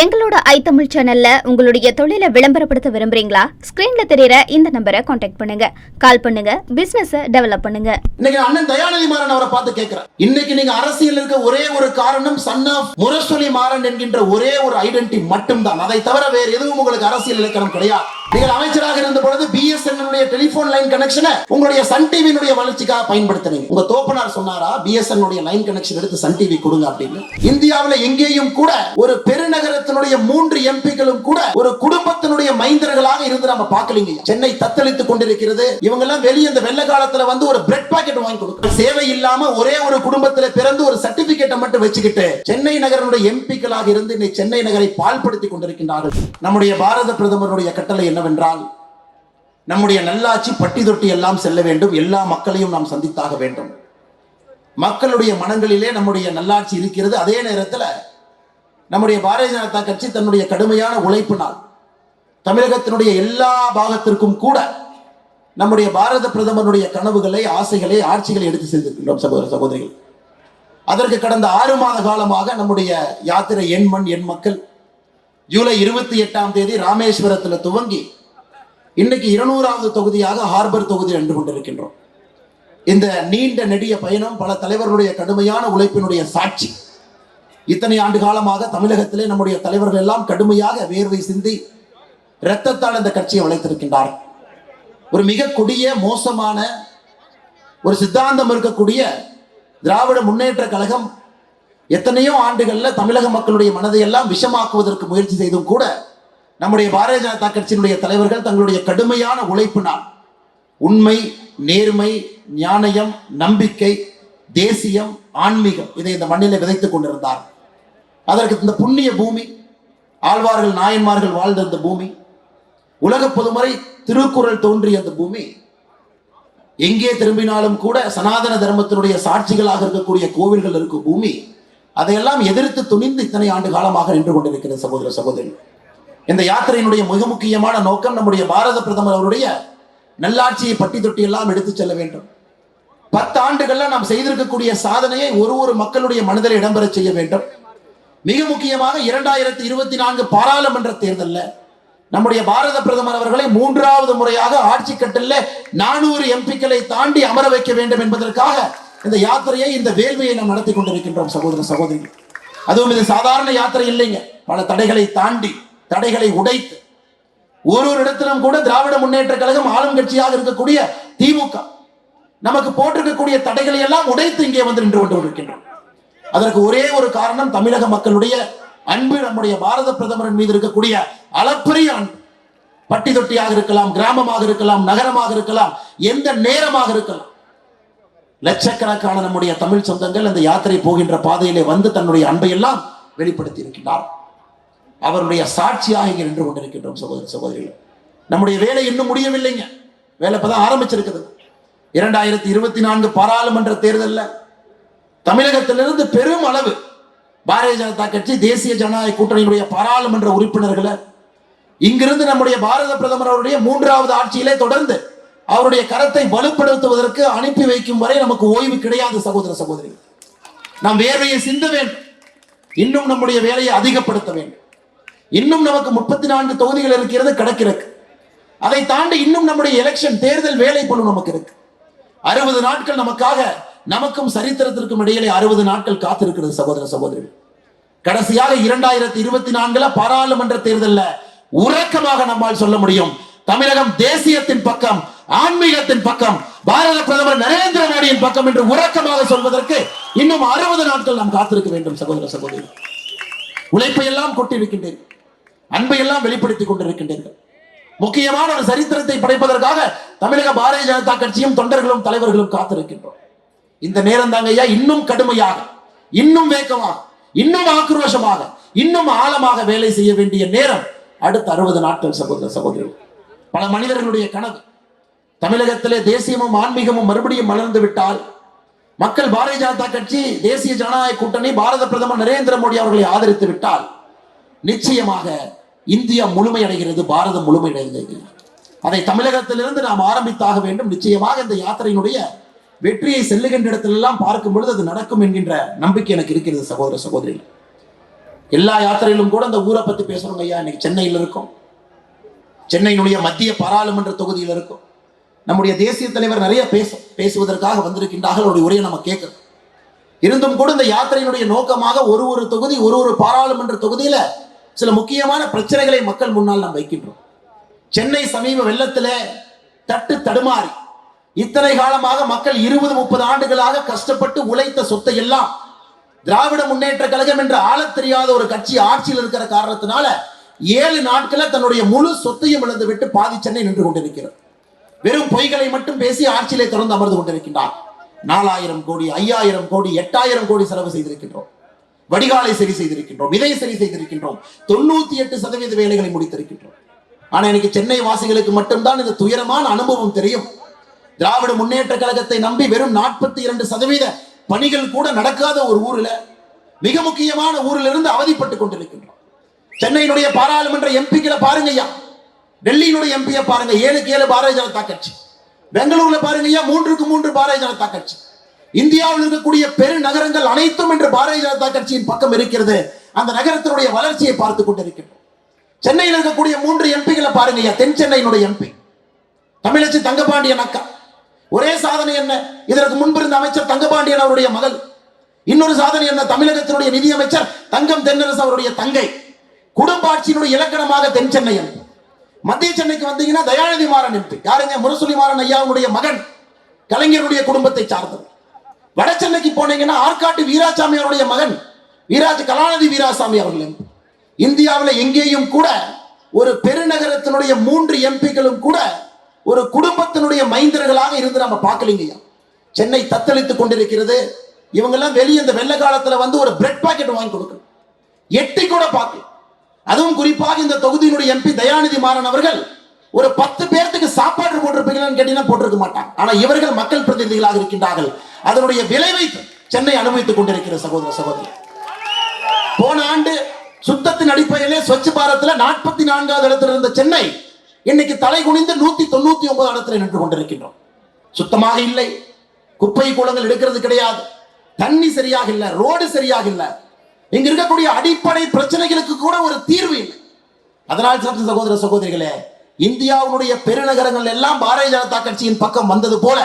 எங்களோட ஐ தமிழ் சேனல்ல உங்களுடைய தொழிலை விளம்பரப்படுத்த விரும்புறீங்களா? ஸ்கிரீன்ல தெரியற இந்த நம்பரை காண்டாக்ட் பண்ணுங்க. கால் பண்ணுங்க. பிசினஸ் டெவலப் பண்ணுங்க. இன்னைக்கு அண்ணன் தயாநிதி மாறன் அவரை பார்த்து கேட்கிறேன் இன்னைக்கு நீங்க அரசியல் இருக்க ஒரே ஒரு காரணம் சன் ஆஃப் முரசொலி மாறன் என்கின்ற ஒரே ஒரு ஐடென்டி மட்டும்தான். அதை தவிர வேறு எதுவும் உங்களுக்கு அரசியல் இலக்கணம் கிடையாது. நீங்கள் அமைச்சராக இருந்த பொழுது பிஎஸ்என்எல் டெலிபோன் லைன் கனெக்ஷனை உங்களுடைய சன் டிவியினுடைய வளர்ச்சிக்காக பயன்படுத்தினீங்க உங்க தோப்பனார் சொன்னாரா பிஎஸ்என்எல் லைன் கனெக்ஷன் எடுத்து சன் டிவி கொடுங்க அப்படின்னு. இந்தியாவில் எங்கேயும் கூட ஒரு மாநிலத்தினுடைய மூன்று எம்பிக்களும் கூட ஒரு குடும்பத்தினுடைய மைந்தர்களாக இருந்து நம்ம பார்க்கலீங்க. சென்னை தத்தளித்துக் கொண்டிருக்கிறது. இவங்க எல்லாம் வெளியே இந்த வெள்ள காலத்துல வந்து ஒரு பிரெட் பாக்கெட் வாங்கி கொடுக்கும் சேவை இல்லாம ஒரே ஒரு குடும்பத்துல பிறந்து ஒரு சர்டிபிகேட்டை மட்டும் வச்சுக்கிட்டு சென்னை நகரனுடைய எம்பிக்களாக இருந்து இன்னைக்கு சென்னை நகரை பால்படுத்தி கொண்டிருக்கின்றார்கள். நம்முடைய பாரத பிரதமருடைய கட்டளை என்னவென்றால் நம்முடைய நல்லாட்சி பட்டி தொட்டி எல்லாம் செல்ல வேண்டும். எல்லா மக்களையும் நாம் சந்தித்தாக வேண்டும். மக்களுடைய மனங்களிலே நம்முடைய நல்லாட்சி இருக்கிறது. அதே நேரத்தில் நம்முடைய பாரதிய ஜனதா கட்சி தன்னுடைய கடுமையான உழைப்பினால் தமிழகத்தினுடைய எல்லா பாகத்திற்கும் கூட நம்முடைய பாரத பிரதமருடைய கனவுகளை ஆசைகளை ஆட்சிகளை எடுத்து சென்றிருக்கின்றோம் சகோதர சகோதரிகள். அதற்கு கடந்த ஆறு மாத காலமாக நம்முடைய யாத்திரை எண் மண் எண் மக்கள் ஜூலை இருபத்தி எட்டாம் தேதி ராமேஸ்வரத்தில் துவங்கி இன்னைக்கு இருநூறாவது தொகுதியாக ஹார்பர் தொகுதி நின்று கொண்டிருக்கின்றோம். இந்த நீண்ட நெடிய பயணம் பல தலைவர்களுடைய கடுமையான உழைப்பினுடைய சாட்சி. இத்தனை ஆண்டு காலமாக தமிழகத்திலே நம்முடைய தலைவர்கள் எல்லாம் கடுமையாக வேர்வை சிந்தி இரத்தத்தால் இந்த கட்சியை வளைத்திருக்கின்றார். ஒரு மிக கொடிய மோசமான ஒரு சித்தாந்தம் இருக்கக்கூடிய திராவிட முன்னேற்ற கழகம் எத்தனையோ ஆண்டுகள்ல தமிழக மக்களுடைய மனதை எல்லாம் விஷமாக்குவதற்கு முயற்சி செய்தும் கூட நம்முடைய பாரதிய ஜனதா கட்சியினுடைய தலைவர்கள் தங்களுடைய கடுமையான உழைப்பினால் உண்மை நேர்மை ஞானயம் நம்பிக்கை தேசியம் ஆன்மீகம் இதை இந்த மண்ணிலே விதைத்துக் கொண்டிருந்தார். அதற்கு இந்த புண்ணிய பூமி ஆழ்வார்கள் நாயன்மார்கள் வாழ்ந்த அந்த பூமி உலக பொதுமுறை திருக்குறள் தோன்றிய அந்த பூமி எங்கே திரும்பினாலும் கூட சனாதன தர்மத்தினுடைய சாட்சிகளாக இருக்கக்கூடிய கோவில்கள் இருக்கும் பூமி அதையெல்லாம் எதிர்த்து துணிந்து இத்தனை ஆண்டு காலமாக நின்று கொண்டிருக்கிற சகோதர சகோதரி இந்த யாத்திரையினுடைய மிக முக்கியமான நோக்கம் நம்முடைய பாரத பிரதமர் அவருடைய நல்லாட்சியை பட்டி தொட்டி எல்லாம் எடுத்துச் செல்ல வேண்டும். பத்து ஆண்டுகள்ல நாம் செய்திருக்கக்கூடிய சாதனையை ஒரு ஒரு மக்களுடைய மனதில் இடம்பெற செய்ய வேண்டும். மிக முக்கியமாக இரண்டாயிரத்தி இருபத்தி நான்கு பாராளுமன்ற தேர்தலில் நம்முடைய பாரத பிரதமர் அவர்களை மூன்றாவது முறையாக ஆட்சி கட்டில நானூறு எம்பிக்களை தாண்டி அமர வைக்க வேண்டும் என்பதற்காக இந்த யாத்திரையை இந்த வேள்வியை நாம் நடத்தி கொண்டிருக்கின்றோம் சகோதர சகோதரிகள். அதுவும் இது சாதாரண யாத்திரை இல்லைங்க. பல தடைகளை தாண்டி தடைகளை உடைத்து ஒரு ஒரு இடத்திலும் கூட திராவிட முன்னேற்ற கழகம் ஆளும் கட்சியாக இருக்கக்கூடிய திமுக நமக்கு போட்டிருக்கக்கூடிய தடைகளை எல்லாம் உடைத்து இங்கே வந்து நின்று கொண்டு இருக்கின்றோம் அதற்கு ஒரே ஒரு காரணம் தமிழக மக்களுடைய அன்பு நம்முடைய பாரத பிரதமரின் மீது இருக்கக்கூடிய அளப்பரிய அன்பு பட்டி தொட்டியாக இருக்கலாம் கிராமமாக இருக்கலாம் நகரமாக இருக்கலாம் எந்த நேரமாக இருக்கலாம். லட்சக்கணக்கான நம்முடைய தமிழ் சொந்தங்கள் அந்த யாத்திரை போகின்ற பாதையிலே வந்து தன்னுடைய அன்பை எல்லாம் வெளிப்படுத்தி இருக்கின்றார் அவருடைய சாட்சியாக இங்கே நின்று கொண்டிருக்கின்றோம் சகோதர சகோதரிகள். நம்முடைய வேலை இன்னும் முடியவில்லைங்க. வேலை இப்பதான் ஆரம்பிச்சிருக்குது. இரண்டாயிரத்தி இருபத்தி நான்கு பாராளுமன்ற தேர்தலில் தமிழகத்திலிருந்து பெரும் அளவு பாரதிய ஜனதா கட்சி தேசிய ஜனநாயக கூட்டணியினுடைய பாராளுமன்ற உறுப்பினர்களை இங்கிருந்து நம்முடைய பாரத பிரதமர் அவருடைய மூன்றாவது ஆட்சியிலே தொடர்ந்து அவருடைய கரத்தை வலுப்படுத்துவதற்கு அனுப்பி வைக்கும் வரை நமக்கு ஓய்வு கிடையாது சகோதர சகோதரி நாம் வேர்வையை சிந்த வேண்டும். இன்னும் நம்முடைய வேலையை அதிகப்படுத்த வேண்டும். இன்னும் நமக்கு முப்பத்தி நான்கு தொகுதிகள் இருக்கிறது கிடக்கிறது அதை தாண்டி இன்னும் நம்முடைய எலெக்ஷன் தேர்தல் வேலை பளு நமக்கு இருக்கு. அறுபது நாட்கள் நமக்காக நமக்கும் சரித்திரத்திற்கும் இடையிலே அறுபது நாட்கள் காத்திருக்கிறது சகோதர சகோதரிகள். கடைசியாக இரண்டாயிரத்தி இருபத்தி நான்குல பாராளுமன்ற தேர்தலில் உறக்கமாக நம்மால் சொல்ல முடியும். தமிழகம் தேசியத்தின் பக்கம் ஆன்மீகத்தின் பக்கம் பாரத பிரதமர் நரேந்திர மோடியின் பக்கம் என்று உறக்கமாக சொல்வதற்கு இன்னும் அறுபது நாட்கள் நாம் காத்திருக்க வேண்டும் சகோதர சகோதரி உழைப்பை எல்லாம் கொட்டிருக்கின்றீர்கள் அன்பை எல்லாம் வெளிப்படுத்திக் கொண்டிருக்கின்றீர்கள். முக்கியமான ஒரு சரித்திரத்தை படைப்பதற்காக தமிழக பாரதிய ஜனதா கட்சியும் தொண்டர்களும் தலைவர்களும் காத்திருக்கின்றோம். இந்த நேரம் தாங்க ஐயா இன்னும் கடுமையாக இன்னும் வேகமாக இன்னும் ஆக்ரோஷமாக இன்னும் ஆழமாக வேலை செய்ய வேண்டிய நேரம் அடுத்த அறுபது நாட்கள் சகோதர சகோதரர்கள் பல மனிதர்களுடைய கனவு தமிழகத்திலே தேசியமும் ஆன்மீகமும் மறுபடியும் மலர்ந்து விட்டால் மக்கள் பாரதிய ஜனதா கட்சி தேசிய ஜனநாயக கூட்டணி பாரத பிரதமர் நரேந்திர மோடி அவர்களை ஆதரித்து விட்டால் நிச்சயமாக இந்தியா முழுமையடைகிறது பாரதம் முழுமையடைகிறது. அதை தமிழகத்திலிருந்து நாம் ஆரம்பித்தாக வேண்டும். நிச்சயமாக இந்த யாத்திரையினுடைய வெற்றியை செல்லுகின்ற இடத்திலெல்லாம் பார்க்கும் பொழுது அது நடக்கும் என்கின்ற நம்பிக்கை எனக்கு இருக்கிறது சகோதர சகோதரி எல்லா யாத்திரையிலும் கூட அந்த ஊரை பத்தி பேசுறோம் ஐயா. இன்னைக்கு சென்னையில் இருக்கும். சென்னையினுடைய மத்திய பாராளுமன்ற தொகுதியில் இருக்கும். நம்முடைய தேசிய தலைவர் நிறைய பேச பேசுவதற்காக வந்திருக்கின்றார்கள். அவருடைய உரையை நம்ம கேட்கணும் இருந்தும் கூட இந்த யாத்திரையினுடைய நோக்கமாக ஒரு ஒரு தொகுதி ஒரு ஒரு பாராளுமன்ற தொகுதியில சில முக்கியமான பிரச்சனைகளை மக்கள் முன்னால் நாம் வைக்கின்றோம். சென்னை சமீப வெள்ளத்தில் தட்டு தடுமாறி இத்தனை காலமாக மக்கள் இருபது முப்பது ஆண்டுகளாக கஷ்டப்பட்டு உழைத்த சொத்தை எல்லாம் திராவிட முன்னேற்ற கழகம் என்று ஆளத் தெரியாத ஒரு கட்சி ஆட்சியில் இருக்கிற காரணத்தினால ஏழு நாட்கள தன்னுடைய முழு சொத்தையும் இழந்து விட்டு பாதி சென்னை நின்று கொண்டிருக்கிறது. வெறும் பொய்களை மட்டும் பேசி ஆட்சியிலே தொடர்ந்து அமர்ந்து கொண்டிருக்கின்றார். நாலாயிரம் கோடி ஐயாயிரம் கோடி எட்டாயிரம் கோடி செலவு செய்திருக்கின்றோம். வடிகாலை சரி செய்திருக்கின்றோம் இதை சரி செய்திருக்கின்றோம். தொண்ணூத்தி எட்டு சதவீத வேலைகளை முடித்திருக்கின்றோம். ஆனா எனக்கு சென்னை வாசிகளுக்கு மட்டும்தான் இந்த துயரமான அனுபவம் தெரியும். திராவிட முன்னேற்ற கழகத்தை நம்பி வெறும் நாற்பத்தி இரண்டு சதவீத பணிகள் கூட நடக்காத ஒரு ஊர்ல மிக முக்கியமான ஊரில் இருந்து அவதிப்பட்டுக் கொண்டிருக்கின்றோம். சென்னையினுடைய பாராளுமன்ற எம்பிக்களை பாருங்க ஐயா டெல்லியினுடைய எம்பியை பாருங்க. ஏழுக்கு ஏழு பாரதிய ஜனதா கட்சி. பெங்களூர்ல பாருங்க ஐயா மூன்றுக்கு மூன்று பாரதிய ஜனதா கட்சி. இந்தியாவில் இருக்கக்கூடிய பெருநகரங்கள் அனைத்தும் இன்று பாரதிய ஜனதா கட்சியின் பக்கம் இருக்கிறது. அந்த நகரத்தினுடைய வளர்ச்சியை பார்த்து கொண்டிருக்கின்றோம். சென்னையில் இருக்கக்கூடிய மூன்று எம்பிகளை பாருங்க ஐயா தென் சென்னையினுடைய எம்பி. தமிழச்சி தங்கபாண்டியன் அக்கா. ஒரே சாதனை என்ன? இதற்கு முன்பு இருந்த அமைச்சர் தங்கபாண்டியன் அவருடைய மகள். இன்னொரு சாதனை என்ன? தமிழகத்தினுடைய நிதியமைச்சர் தங்கம் தென்னரசு அவருடைய தங்கை. குடும்ப ஆட்சியினுடைய இலக்கணமாக தென் சென்னை மத்திய சென்னைக்கு வந்தீங்கன்னா தயாநிதி மாறன் எம்பி யாருங்க? முரசொலி மாறன் ஐயாவுடைய மகன். கலைஞருடைய குடும்பத்தை சார்ந்தவர். வட சென்னைக்கு போனீங்கன்னா ஆற்காட்டு வீராசாமி அவருடைய மகன். வீராஜ் கலாநிதி வீராசாமி அவர்கள் இந்தியாவில் எங்கேயும் கூட ஒரு பெருநகரத்தினுடைய மூன்று எம்பிக்களும் கூட ஒரு குடும்பத்தினுடைய மைந்தர்களாக இருந்து நம்ம பார்க்கலீங்கய்யா சென்னை தத்தளித்துக் கொண்டிருக்கிறது. இவங்கெல்லாம் வெளியே இந்த வெள்ள காலத்துல வந்து ஒரு பிரெட் பாக்கெட் வாங்கி கொடுக்கணும். எட்டி கூட பார்க்கல. அதுவும் குறிப்பாக இந்த தொகுதியினுடைய எம்பி தயாநிதி மாறன் அவர்கள் ஒரு பத்து பேர்த்துக்கு சாப்பாடு போட்டிருப்பீங்களான்னு கேட்டீங்கன்னா போட்டிருக்க மாட்டாங்க. ஆனா இவர்கள் மக்கள் பிரதிநிதிகளாக இருக்கின்றார்கள். அதனுடைய விளைவை சென்னை அனுபவித்துக் கொண்டிருக்கிற சகோதர சகோதரி. போன ஆண்டு சுத்தத்தின் அடிப்படையிலே ஸ்வச் பாரத்ல நாற்பத்தி நான்காவது இடத்துல இருந்த சென்னை இன்னைக்கு தலை குனிந்து நூத்தி தொண்ணூத்தி ஒன்பது இடத்துல நின்று கொண்டிருக்கின்றோம். சுத்தமாக இல்லை. குப்பை கூலங்கள் எடுக்கிறது கிடையாது. தண்ணி சரியாக இல்லை. ரோடு சரியாக இல்லை. இங்க இருக்கக்கூடிய அடிப்படை பிரச்சனைகளுக்கு கூட ஒரு தீர்வு இல்லை. அதனால் சற்று சகோதர சகோதரிகளே இந்தியாவுடைய பெருநகரங்கள் எல்லாம் பாரதிய ஜனதா கட்சியின் பக்கம் வந்தது போல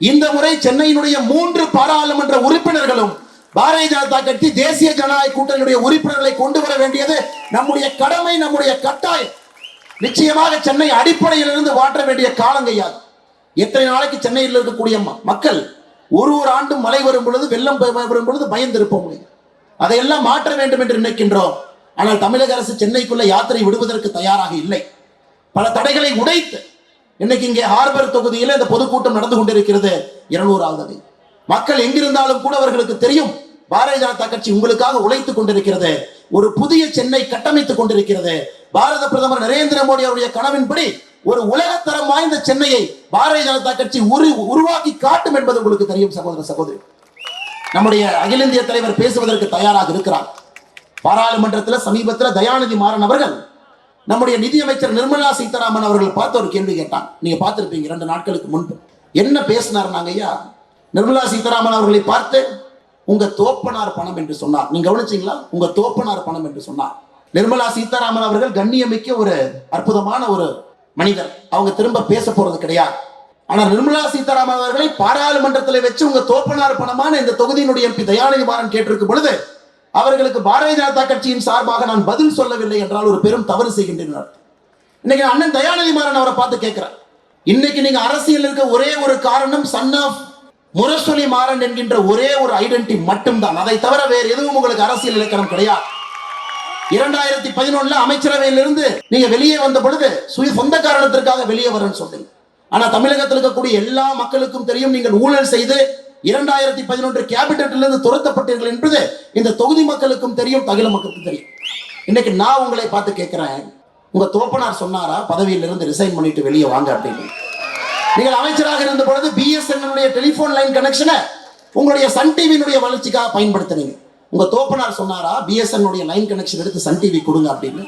இந்த முறை சென்னையினுடைய மூன்று பாராளுமன்ற உறுப்பினர்களும் பாரதிய ஜனதா கட்சி தேசிய ஜனநாயக கூட்டணியுடைய உறுப்பினர்களை கொண்டு வர வேண்டியது நம்முடைய கடமை நம்முடைய கட்டாயம். நிச்சயமாக சென்னை அடிப்படையிலிருந்து மாற்ற வேண்டிய காலங்கையாது எத்தனை நாளைக்கு சென்னையில் இருக்கக்கூடிய மக்கள் ஒரு ஒரு ஆண்டும் மழை வரும் பொழுது வெள்ளம் வரும் பொழுது பயந்திருப்போம் அதையெல்லாம் மாற்ற வேண்டும் என்று நினைக்கின்றோம். ஆனால் தமிழக அரசு சென்னைக்குள்ள யாத்திரை விடுவதற்கு தயாராக இல்லை. பல தடைகளை உடைத்து இன்னைக்கு இங்கே ஹார்பர் தொகுதியில் இந்த பொதுக்கூட்டம் நடந்து கொண்டிருக்கிறது இருநூறாவது மக்கள் எங்கிருந்தாலும் கூட அவர்களுக்கு தெரியும் பாரதிய ஜனதா கட்சி உங்களுக்காக உழைத்துக் கொண்டிருக்கிறது ஒரு புதிய சென்னை கட்டமைத்துக் கொண்டிருக்கிறது பாரத பிரதமர் நரேந்திர மோடி அவருடைய கனவின்படி ஒரு உலகத்தரம் வாய்ந்த சென்னையை பாரதிய ஜனதா கட்சி உரு உருவாக்கி காட்டும் என்பது உங்களுக்கு தெரியும் சகோதர சகோதரி. நம்முடைய அகில இந்திய தலைவர் பேசுவதற்கு தயாராக இருக்கிறார். பாராளுமன்றத்தில் சமீபத்தில் தயாநிதி மாறன் அவர்கள் நம்முடைய நிதியமைச்சர் நிர்மலா சீதாராமன் அவர்கள் பார்த்து ஒரு கேள்வி கேட்டான். நீங்க பார்த்துருப்பீங்க இரண்டு நாட்களுக்கு முன்பு. என்ன பேசினார் நாங்க ஐயா? நிர்மலா சீதாராமன் அவர்களை பார்த்து உங்க தோப்பனார் பணம் என்று சொன்னார். நீங்க கவனிச்சீங்களா? உங்க தோப்பனார் பணம் என்று சொன்னார். நிர்மலா சீதாராமன் அவர்கள் கண்ணியமிக்க ஒரு அற்புதமான ஒரு மனிதர். அவங்க திரும்ப பேச போறது கிடையாது. ஆனா நிர்மலா சீதாராமன் அவர்களை பாராளுமன்றத்தில் வச்சு உங்க தோப்பனார் பணமான இந்த தொகுதியினுடைய எம்பி தயாநிதி மாறன் கேட்டிருக்கும் பொழுது அவர்களுக்கு பாரதிய ஜனதா கட்சியின் சார்பாக நான் பதில் சொல்லவில்லை என்றால் ஒரு பெரும் தவறு செய்கின்றனர். இன்னைக்கு அண்ணன் தயாநிதி மாறன் அவரை பார்த்து கேட்கிறார் இன்னைக்கு நீங்க அரசியல் இருக்க ஒரே ஒரு காரணம் சன் ஆஃப் முரசொலி மாறன் என்கின்ற ஒரே ஒரு ஐடென்டி மட்டும்தான். அதை தவிர வேறு எதுவும் உங்களுக்கு அரசியல் இலக்கணம் கிடையாது. இரண்டாயிரத்தி பதினொன்னுல அமைச்சரவையிலிருந்து நீங்க வெளியே வந்த பொழுது சுய சொந்த காரணத்திற்காக வெளியே வரேன்னு சொன்னீங்க. ஆனா தமிழகத்தில் இருக்கக்கூடிய எல்லா மக்களுக்கும் தெரியும் நீங்கள் ஊழல் செய்து இரண்டாயிரத்தி பதினொன்று கேபினட்டிலிருந்து துரத்தப்பட்டீர்கள் என்பது இந்த தொகுதி மக்களுக்கும் தெரியும் தகில மக்களுக்கும் தெரியும். இன்னைக்கு நான் உங்களை பார்த்து கேட்கிறேன். உங்க தோப்பனார் சொன்னாரா? பதவியிலிருந்து ரிசைன் பண்ணிட்டு வெளியே வாங்க அப்படின்னு. நீங்கள் அமைச்சராக இருந்த பொழுது பிஎஸ்என்எல் டெலிபோன் லைன் கனெக்ஷனை உங்களுடைய சன் டிவியினுடைய வளர்ச்சிக்காக பயன்படுத்தினீங்க. உங்க தோப்பனார் சொன்னாரா? பிஎஸ்என் உடைய லைன் கனெக்ஷன் எடுத்து சன் டிவி கொடுங்க அப்படின்னு.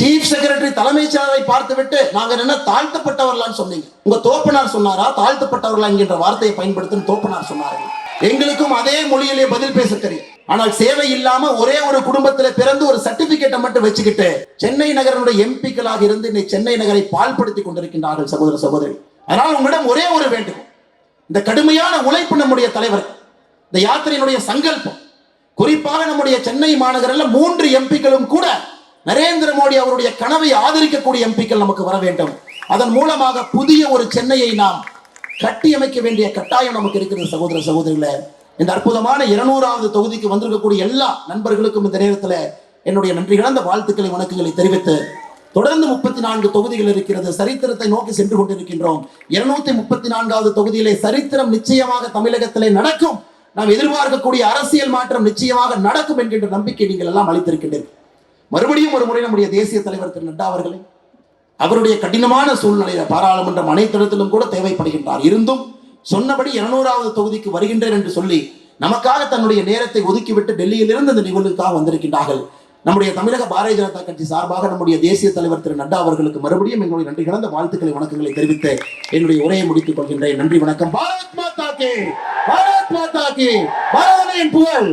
சீஃப் செக்ரட்டரி தலைமைச் செயலரை பார்த்து விட்டு நாங்க என்ன தாழ்த்தப்பட்டவர்களான்னு சொன்னீங்க. உங்க தோப்பனார் சொன்னாரா? தாழ்த்தப்பட்டவர்களா? என்கின்ற வார்த்தையை பயன்படுத்தும் தோப்பனார் சொன்னார்கள் எங்களுக்கும் அதே மொழியிலே பதில் பேச தெரியும் ஆனால் சேவை இல்லாம ஒரே ஒரு குடும்பத்துல பிறந்து ஒரு சர்டிபிகேட்டை மட்டும் வச்சுக்கிட்டு சென்னை நகரனுடைய எம்பிக்களாக இருந்து இன்னைக்கு சென்னை நகரை பால்படுத்தி கொண்டிருக்கின்றார்கள் சகோதர சகோதரி. அதனால் உங்களிடம் ஒரே ஒரு வேண்டுகோள். இந்த கடுமையான உழைப்பு நம்முடைய தலைவர் இந்த யாத்திரையினுடைய சங்கல்பம். குறிப்பாக நம்முடைய சென்னை மாநகரில் மூன்று எம்பிக்களும் கூட நரேந்திர மோடி அவருடைய கனவை ஆதரிக்கக்கூடிய எம்பிக்கள் நமக்கு வர வேண்டும். அதன் மூலமாக புதிய ஒரு சென்னையை நாம் கட்டியமைக்க வேண்டிய கட்டாயம் நமக்கு இருக்கிறது சகோதர சகோதரிகளே. இந்த அற்புதமான இருநூறாவது தொகுதிக்கு வந்திருக்கக்கூடிய எல்லா நண்பர்களுக்கும் இந்த நேரத்தில் என்னுடைய நன்றி கலந்த வாழ்த்துக்களை வணக்கங்களை தெரிவித்து தொடர்ந்து முப்பத்தி நான்கு தொகுதிகள் இருக்கிறது. சரித்திரத்தை நோக்கி சென்று கொண்டிருக்கின்றோம். இருநூத்தி முப்பத்தி நான்காவது தொகுதியிலே சரித்திரம் நிச்சயமாக தமிழகத்திலே நடக்கும். நாம் எதிர்பார்க்கக்கூடிய அரசியல் மாற்றம் நிச்சயமாக நடக்கும் என்கின்ற நம்பிக்கை நீங்கள் எல்லாம் அளித்திருக்கின்றீர்கள். மறுபடியும் ஒரு முறை நம்முடைய தேசிய தலைவர் திரு நட்டா அவர்களே அவருடைய கடினமான சூழ்நிலையில பாராளுமன்றம் அனைத்திடத்திலும் கூட தேவைப்படுகின்றார். இருந்தும் சொன்னபடி இருநூறாவது தொகுதிக்கு வருகின்றேன் என்று சொல்லி நமக்காக தன்னுடைய நேரத்தை ஒதுக்கிவிட்டு டெல்லியிலிருந்து இந்த நிகழ்வுக்காக வந்திருக்கின்றார்கள். நம்முடைய தமிழக பாரதிய ஜனதா கட்சி சார்பாக நம்முடைய தேசிய தலைவர் திரு நட்டா அவர்களுக்கு மறுபடியும் எங்களுடைய நன்றி கலந்த வாழ்த்துக்களை வணக்கங்களை தெரிவித்து என்னுடைய உரையை முடித்துக் கொள்கின்றேன். நன்றி வணக்கம். பாரத் மாதா கே! பாரத் மாதா கே! பாரதியின் புகழ்!